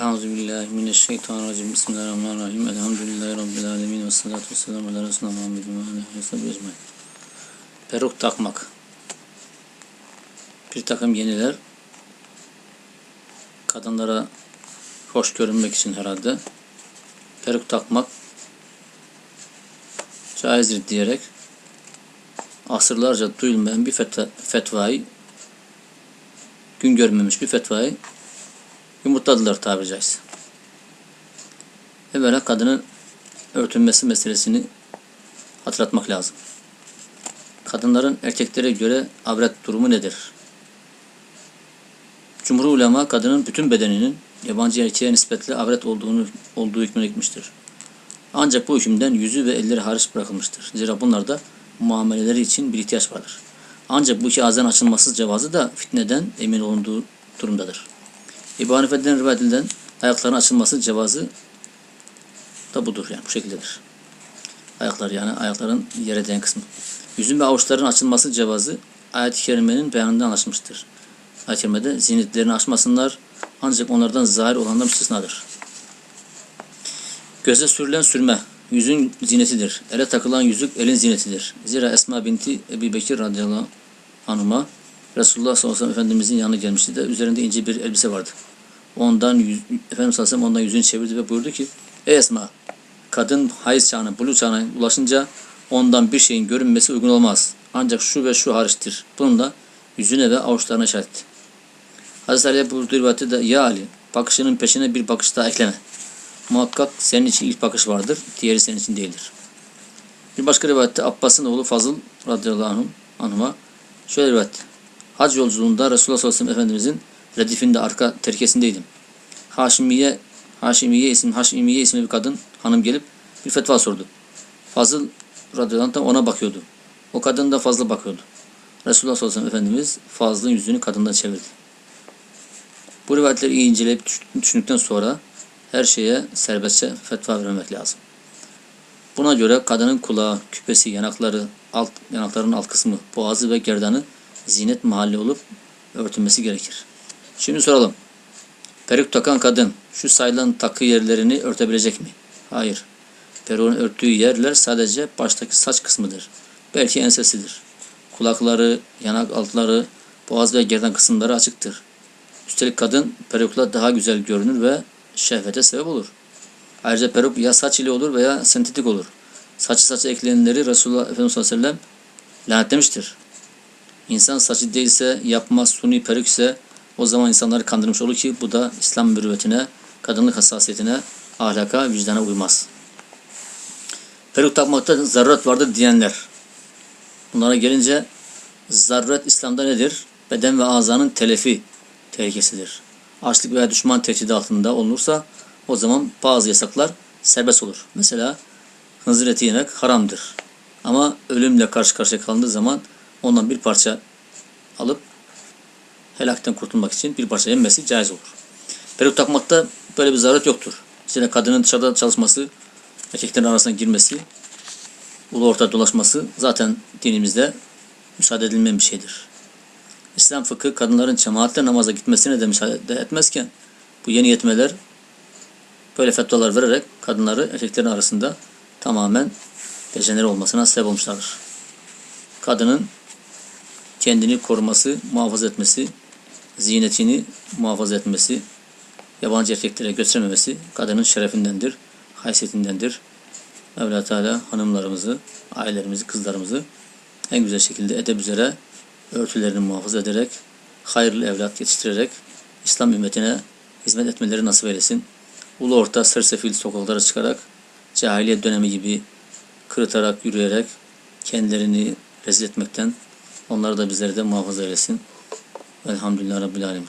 Euzubillahimineşşeytanirracim. Bismillahirrahmanirrahim. Elhamdülillahi Rabbil alemin. Ve salatu ve selamu ala Resulüne Muhammedin ve aleyhi ve ecmaîn. Peruk takmak. Bir takım yeniler kadınlara hoş görünmek için herhalde peruk takmak caizdir diyerek asırlarca duyulmayan bir fetva, fetvayı gün görmemiş bir fetvayı yumurtladılar tabiri caizse. Evvela kadının örtünmesi meselesini hatırlatmak lazım. Kadınların erkeklere göre avret durumu nedir? Cumhur ulema kadının bütün bedeninin yabancı erkeğe nispetle avret olduğunu olduğu hükmüne gitmiştir. Ancak bu hükümden yüzü ve elleri hariç bırakılmıştır. Zira bunlarda muameleleri için bir ihtiyaç vardır. Ancak bu iki ağzın açılması cevazı da fitneden emin olunduğu durumdadır. İbn Hanife'den rivayet edilen ayakların açılması cevazı da budur yani bu şekildedir. Ayaklar yani ayakların yere değen kısmı. Yüzün ve avuçların açılması cevazı ayet-i kerimenin beyanından anlaşılmıştır. Ayet-i kerimede zinetlerini açmasınlar ancak onlardan zahir olanlar müstesnadır. Göze sürülen sürme yüzün zinetidir. Ele takılan yüzük elin zinetidir. Zira Esma binti Ebi Bekir radıyallahu anhuma Resulullah sallallahu aleyhi ve sellem Efendimizin yanına gelmişti de üzerinde ince bir elbise vardı. Ondan yüz, Efendimiz sallallahu aleyhi ve sellem ondan yüzünü çevirdi ve buyurdu ki Ey Esma kadın hayız çağına, buluğ çağına ulaşınca ondan bir şeyin görünmesi uygun olmaz. Ancak şu ve şu hariçtir. Bunun da yüzüne ve avuçlarına işaret. Hazreti Ali'ye buyurduğu rivayette de Ya Ali bakışının peşine bir bakış daha ekleme. Muhakkak senin için ilk bakış vardır, diğeri senin için değildir. Bir başka rivayette Abbas'ın oğlu Fazıl radıyallahu anh, anhuma şöyle rivayet. Hac yolculuğunda Resulullah sallallahu aleyhi ve sellem Efendimizin redifinde arka terkesindeydim. Haşimiye Haşimiye isim Haşimiye isimli bir kadın hanım gelip bir fetva sordu. Fazıl radıyallahu anh ona bakıyordu. O kadın da fazla bakıyordu. Resulullah sallallahu aleyhi ve sellem Efendimiz Fazıl'ın yüzünü kadından çevirdi. Bu rivayetleri iyi inceleyip düşündükten sonra her şeye serbestçe fetva vermemek lazım. Buna göre kadının kulağı, küpesi, yanakları, alt yanakların alt kısmı, boğazı ve gerdanı zinet mahalli olup örtülmesi gerekir. Şimdi soralım. Peruk takan kadın şu sayılan takı yerlerini örtebilecek mi? Hayır. Peruğun örttüğü yerler sadece baştaki saç kısmıdır. Belki ensesidir. Kulakları, yanak altları, boğaz ve gerdan kısımları açıktır. Üstelik kadın perukla daha güzel görünür ve şehvete sebep olur. Ayrıca peruk ya saç ile olur veya sentetik olur. Saçı saça eklenenleri Resulullah Efendimiz sallallahu aleyhi ve sellem lanetlemiştir. İnsan saçı değilse, yapmaz suni peruk ise o zaman insanları kandırmış olur ki bu da İslam mürüvvetine, kadınlık hassasiyetine, ahlaka, vicdana uymaz. Peruk takmakta zaruret vardır diyenler. Bunlara gelince zaruret İslam'da nedir? Beden ve azanın telefi tehlikesidir. Açlık veya düşman tehdidi altında olursa o zaman bazı yasaklar serbest olur. Mesela hınzır eti yemek haramdır. Ama ölümle karşı karşıya kalındığı zaman ondan bir parça alıp helakten kurtulmak için bir parça yenmesi caiz olur. Peruk takmakta böyle bir zaruret yoktur. İşte kadının dışarıda çalışması, erkeklerin arasına girmesi, ulu orta dolaşması zaten dinimizde müsaade edilmeyen bir şeydir. İslam fıkı kadınların cemaatle namaza gitmesine de müsaade etmezken bu yeni yetmeler böyle fetvalar vererek kadınları erkeklerin arasında tamamen dejenere olmasına sebep olmuşlardır. Kadının kendini koruması, muhafaza etmesi, ziynetini muhafaza etmesi, yabancı erkeklere göstermemesi kadının şerefindendir, haysiyetindendir. Mevla Teala hanımlarımızı, ailelerimizi, kızlarımızı en güzel şekilde edep üzere örtülerini muhafaza ederek, hayırlı evlat yetiştirerek İslam ümmetine hizmet etmeleri nasip eylesin. Ulu orta sersefil sokaklara çıkarak cahiliye dönemi gibi kırıtarak, yürüyerek kendilerini rezil etmekten onları da bizleri de muhafaza eylesin. Velhamdülillah Rabbil Alemin.